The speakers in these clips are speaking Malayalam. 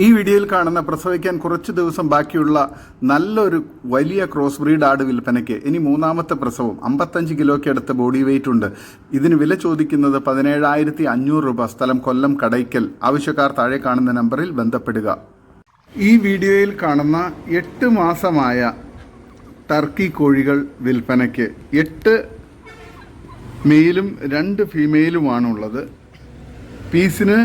ഈ വീഡിയോയിൽ കാണുന്ന പ്രസവിക്കാൻ കുറച്ച് ദിവസം ബാക്കിയുള്ള നല്ലൊരു വലിയ ക്രോസ് ബ്രീഡ് ആട് വിൽപ്പനയ്ക്ക് ഇനി മൂന്നാമത്തെ പ്രസവം അമ്പത്തഞ്ച് കിലോയ്ക്ക് അടുത്ത ബോഡി വെയിറ്റ് ഉണ്ട്. ഇതിന് വില ചോദിക്കുന്നത് പതിനേഴായിരത്തി അഞ്ഞൂറ് രൂപ. സ്ഥലം കൊല്ലം കടയ്ക്കൽ. ആവശ്യക്കാർ താഴെ കാണുന്ന നമ്പറിൽ ബന്ധപ്പെടുക. ഈ വീഡിയോയിൽ കാണുന്ന എട്ട് മാസമായ ടർക്കി കോഴികൾ വിൽപ്പനയ്ക്ക് എട്ട് മെയിലും രണ്ട് ഫീമെയിലുമാണുള്ളത്. പീസിന്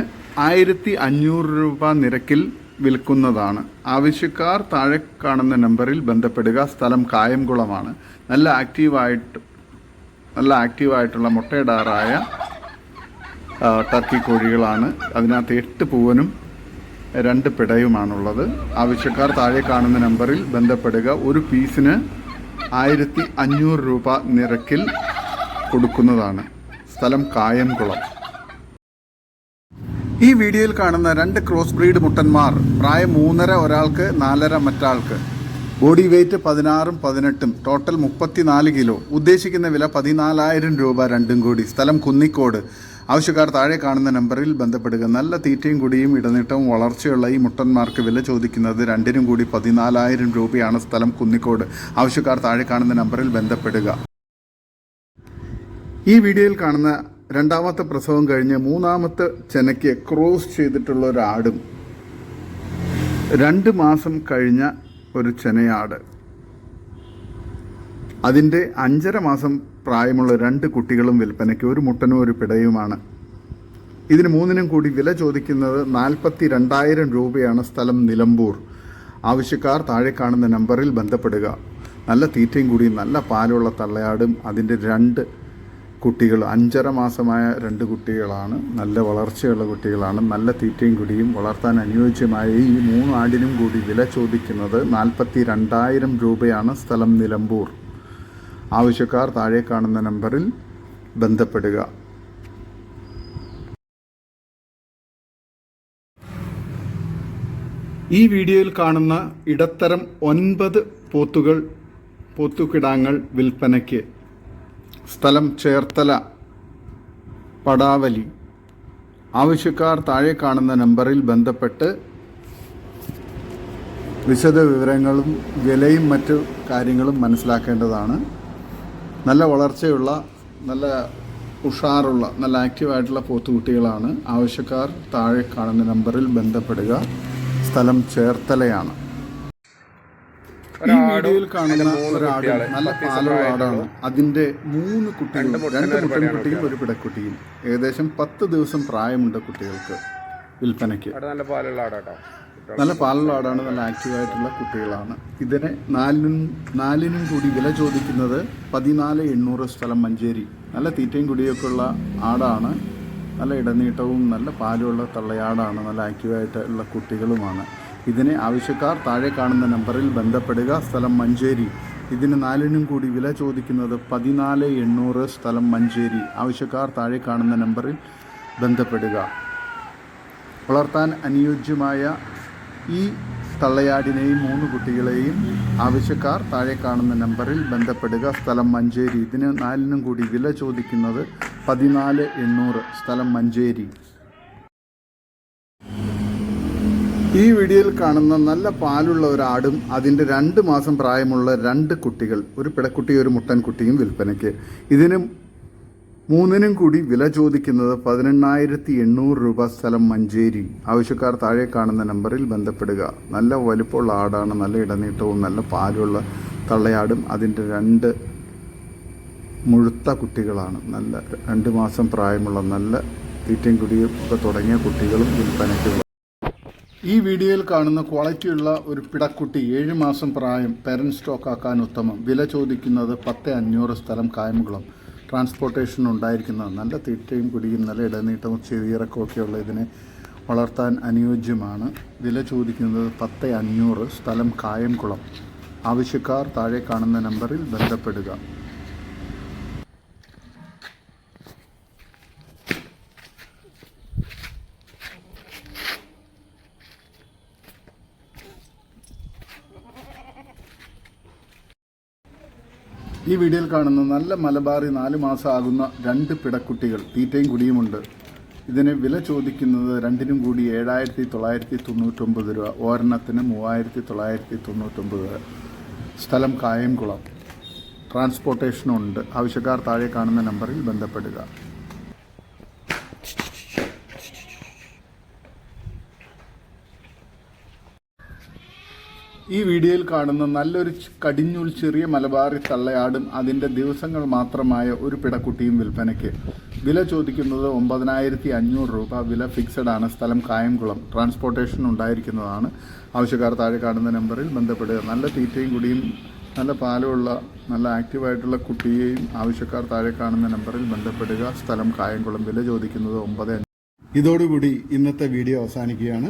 ആയിരത്തി അഞ്ഞൂറ് രൂപ നിരക്കിൽ വിൽക്കുന്നതാണ്. ആവശ്യക്കാർ താഴെ കാണുന്ന നമ്പറിൽ ബന്ധപ്പെടുക. സ്ഥലം കായംകുളമാണ്. നല്ല ആക്റ്റീവായിട്ട് നല്ല ആക്റ്റീവായിട്ടുള്ള മുട്ടയിടാറായ ടർക്കി കോഴികളാണ്. അതിനകത്ത് എട്ട് പൂവനും രണ്ട് പിടയുമാണുള്ളത്. ആവശ്യക്കാർ താഴെ കാണുന്ന നമ്പറിൽ ബന്ധപ്പെടുക. ഒരു പീസിന് ആയിരത്തി അഞ്ഞൂറ് രൂപ നിരക്കിൽ കൊടുക്കുന്നതാണ്. സ്ഥലം കായംകുളം. ഈ വീഡിയോയിൽ കാണുന്ന രണ്ട് ക്രോസ് ബ്രീഡ് മുട്ടന്മാർ പ്രായം മൂന്നര ഒരാൾക്ക് നാലര മറ്റാൾക്ക്. ബോഡി വെയ്റ്റ് പതിനാറും പതിനെട്ടും ടോട്ടൽ മുപ്പത്തിനാല് കിലോ ഉദ്ദേശിക്കുന്ന വില പതിനാലായിരം രൂപ രണ്ടും കൂടി. സ്ഥലം കുന്നിക്കോട്. ആവശ്യക്കാർ താഴെ കാണുന്ന നമ്പറിൽ ബന്ധപ്പെടുക. നല്ല തീറ്റയും കുടിയും ഇടനീട്ടവും വളർച്ചയുള്ള ഈ മുട്ടന്മാർക്ക് വില ചോദിക്കുന്നത് രണ്ടിനും കൂടി പതിനാലായിരം രൂപയാണ് സ്ഥലം കുന്നിക്കോട്. ആവശ്യക്കാർ താഴെ കാണുന്ന നമ്പറിൽ ബന്ധപ്പെടുക. ഈ വീഡിയോയിൽ കാണുന്ന രണ്ടാമത്തെ പ്രസവം കഴിഞ്ഞ് മൂന്നാമത്തെ ചെനയ്ക്ക് ക്രോസ് ചെയ്തിട്ടുള്ള ഒരു ആടും രണ്ട് മാസം കഴിഞ്ഞ ഒരു ചെനയാട്. അതിന്റെ അഞ്ചര മാസം പ്രായമുള്ള രണ്ട് കുട്ടികളും വിൽപ്പനയ്ക്ക് ഒരു മുട്ടനും ഒരു പിടയുമാണ്. ഇതിന് മൂന്നിനും കൂടി വില ചോദിക്കുന്നത് നാൽപ്പത്തി രണ്ടായിരം രൂപയാണ് സ്ഥലം നിലമ്പൂർ. ആവശ്യക്കാർ താഴെ കാണുന്ന നമ്പറിൽ ബന്ധപ്പെടുക. നല്ല തീറ്റയും കൂടി നല്ല പാലുള്ള തള്ളയാടും അതിന്റെ രണ്ട് കുട്ടികൾ അഞ്ചര മാസമായ രണ്ട് കുട്ടികളാണ് നല്ല വളർച്ചയുള്ള കുട്ടികളാണ് നല്ല തീറ്റയും കുടിയും വളർത്താൻ അനുയോജ്യമായ ഈ മൂന്ന് ആടിനും കൂടി വില ചോദിക്കുന്നത് നാൽപ്പത്തി രണ്ടായിരം രൂപയാണ് സ്ഥലം നിലമ്പൂർ. ആവശ്യക്കാർ താഴെ കാണുന്ന നമ്പറിൽ ബന്ധപ്പെടുക. ഈ വീഡിയോയിൽ കാണുന്ന ഇടത്തരം ഒൻപത് പോത്തുകൾ പോത്തുകിടാങ്ങൾ വിൽപ്പനയ്ക്ക് സ്ഥലം ചേർത്തല പടാവലി. ആവശ്യക്കാർ താഴെ കാണുന്ന നമ്പറിൽ ബന്ധപ്പെട്ട് വിശദ വിവരങ്ങളും വിലയും മറ്റു കാര്യങ്ങളും മനസ്സിലാക്കേണ്ടതാണ്. നല്ല വളർച്ചയുള്ള നല്ല ഉഷാറുള്ള നല്ല ആക്റ്റീവായിട്ടുള്ള പോത്തുകുട്ടികളാണ് ആവശ്യക്കാർ താഴെ കാണുന്ന നമ്പറിൽ ബന്ധപ്പെടുക. സ്ഥലം ചേർത്തലയാണ്. ഈ വീഡിയോയിൽ കാണുന്ന ഒരാട് നല്ല പാലുള്ള ആടാണ്. അതിന്റെ മൂന്ന് കുട്ടികളും രണ്ട് മുട്ടൻകുട്ടിയും ഒരു പിടക്കുട്ടിയും. ഏകദേശം പത്ത് ദിവസം പ്രായമുണ്ട് കുട്ടികൾക്ക് വിൽപ്പനയ്ക്ക്. നല്ല പാലുള്ള ആടാട്ടോ. നല്ല പാലുള്ള ആടാണ് നല്ല ആക്റ്റീവായിട്ടുള്ള കുട്ടികളാണ്. ഇതിനെ നാലിനും നാലിനും കൂടി വില ചോദിക്കുന്നത് പതിനാല് എണ്ണൂറ് സ്ഥലം മഞ്ചേരി. നല്ല തീറ്റയും കുടിയൊക്കെ ഉള്ള ആടാണ്. നല്ല ഇടനീട്ടവും നല്ല പാലുള്ള തള്ളയാടാണ് നല്ല ആക്റ്റീവായിട്ടുള്ള കുട്ടികളുമാണ്. ഇതിനെ ആവശ്യക്കാർ താഴെ കാണുന്ന നമ്പറിൽ ബന്ധപ്പെടുക. സ്ഥലം മഞ്ചേരി. ഇതിന് നാലിനും കൂടി വില ചോദിക്കുന്നത് പതിനാല് എണ്ണൂറ് സ്ഥലം മഞ്ചേരി. ആവശ്യക്കാർ താഴെ കാണുന്ന നമ്പറിൽ ബന്ധപ്പെടുക. വളർത്താൻ അനുയോജ്യമായ ഈ തള്ളയാടിനെയും മൂന്ന് കുട്ടികളെയും ആവശ്യക്കാർ താഴെ കാണുന്ന നമ്പറിൽ ബന്ധപ്പെടുക. സ്ഥലം മഞ്ചേരി. ഇതിന് നാലിനും കൂടി വില ചോദിക്കുന്നത് പതിനാല് എണ്ണൂറ് സ്ഥലം മഞ്ചേരി. ഈ വീഡിയോയിൽ കാണുന്ന നല്ല പാലുള്ള ഒരു ആടും അതിന്റെ രണ്ട് മാസം പ്രായമുള്ള രണ്ട് കുട്ടികൾ ഒരു പിടക്കുട്ടിയും ഒരു മുട്ടൻകുട്ടിയും വിൽപ്പനയ്ക്ക്. ഇതിനും മൂന്നിനും കൂടി വില ചോദിക്കുന്നത് പതിനെണ്ണായിരത്തി എണ്ണൂറ് രൂപ സ്ഥലം മഞ്ചേരി. ആവശ്യക്കാർ താഴെ കാണുന്ന നമ്പറിൽ ബന്ധപ്പെടുക. നല്ല വലുപ്പമുള്ള ആടാണ് നല്ല ഇടനീട്ടവും നല്ല പാലുള്ള തള്ളയാടും. അതിന്റെ രണ്ട് മുഴുത്ത കുട്ടികളാണ്. നല്ല രണ്ട് മാസം പ്രായമുള്ള നല്ല തീറ്റയും കുടിയും ഒക്കെ തുടങ്ങിയ കുട്ടികളും വിൽപ്പനയ്ക്കുള്ള ഈ വീഡിയോയിൽ കാണുന്ന ക്വാളിറ്റിയുള്ള ഒരു പിടക്കുട്ടി ഏഴ് മാസം പ്രായം പേരന്റ് സ്റ്റോക്ക് ആക്കാൻ ഉത്തമം. വില ചോദിക്കുന്നത് പത്ത് അഞ്ഞൂറ് സ്ഥലം കായംകുളം. ട്രാൻസ്പോർട്ടേഷൻ ഉണ്ടായിരിക്കുന്നത് നല്ല തീറ്റയും കുടിയും നല്ല ഇടനീട്ടവും ചെവിയിറക്കമൊക്കെ ഉള്ള ഇതിനെ വളർത്താൻ അനുയോജ്യമാണ്. വില ചോദിക്കുന്നത് പത്ത് അഞ്ഞൂറ് സ്ഥലം കായംകുളം. ആവശ്യക്കാർ താഴെ കാണുന്ന നമ്പറിൽ ബന്ധപ്പെടുക. ഈ വീഡിയോയിൽ കാണുന്ന നല്ല മലബാറി നാല് മാസം ആകുന്ന രണ്ട് പിടക്കുട്ടികൾ തീറ്റയും കുടിയുമുണ്ട്. ഇതിന് വില ചോദിക്കുന്നത് രണ്ടിനും കൂടി ഏഴായിരത്തി തൊള്ളായിരത്തി തൊണ്ണൂറ്റൊമ്പത് രൂപ ഒരെണ്ണത്തിന് മൂവായിരത്തി തൊള്ളായിരത്തി തൊണ്ണൂറ്റൊമ്പത് രൂപ. സ്ഥലം കായംകുളം. ട്രാൻസ്പോർട്ടേഷനും ഉണ്ട് ആവശ്യക്കാർ താഴെ കാണുന്ന നമ്പറിൽ ബന്ധപ്പെടുക. ഈ വീഡിയോയിൽ കാണുന്ന നല്ലൊരു കടിഞ്ഞൂൽ ചെറിയ മലബാറി തള്ളയാടും അതിന്റെ ദിവസങ്ങൾ മാത്രമായ ഒരു പിടക്കുട്ടിയും വിൽപ്പനയ്ക്ക്. വില ചോദിക്കുന്നത് ഒമ്പതിനായിരത്തി അഞ്ഞൂറ് രൂപ. വില ഫിക്സഡ് ആണ്. സ്ഥലം കായംകുളം. ട്രാൻസ്പോർട്ടേഷൻ ഉണ്ടായിരിക്കുന്നതാണ്. ആവശ്യക്കാർ താഴെ കാണുന്ന നമ്പറിൽ ബന്ധപ്പെടുക. നല്ല തീറ്റയും കുടിയും നല്ല പാലുമുള്ള നല്ല ആക്റ്റീവായിട്ടുള്ള കുട്ടിയെയും ആവശ്യക്കാർ താഴെ കാണുന്ന നമ്പറിൽ ബന്ധപ്പെടുക. സ്ഥലം കായംകുളം. വില ചോദിക്കുന്നത് ഒമ്പത് ഇതോടുകൂടി ഇന്നത്തെ വീഡിയോ അവസാനിക്കുകയാണ്.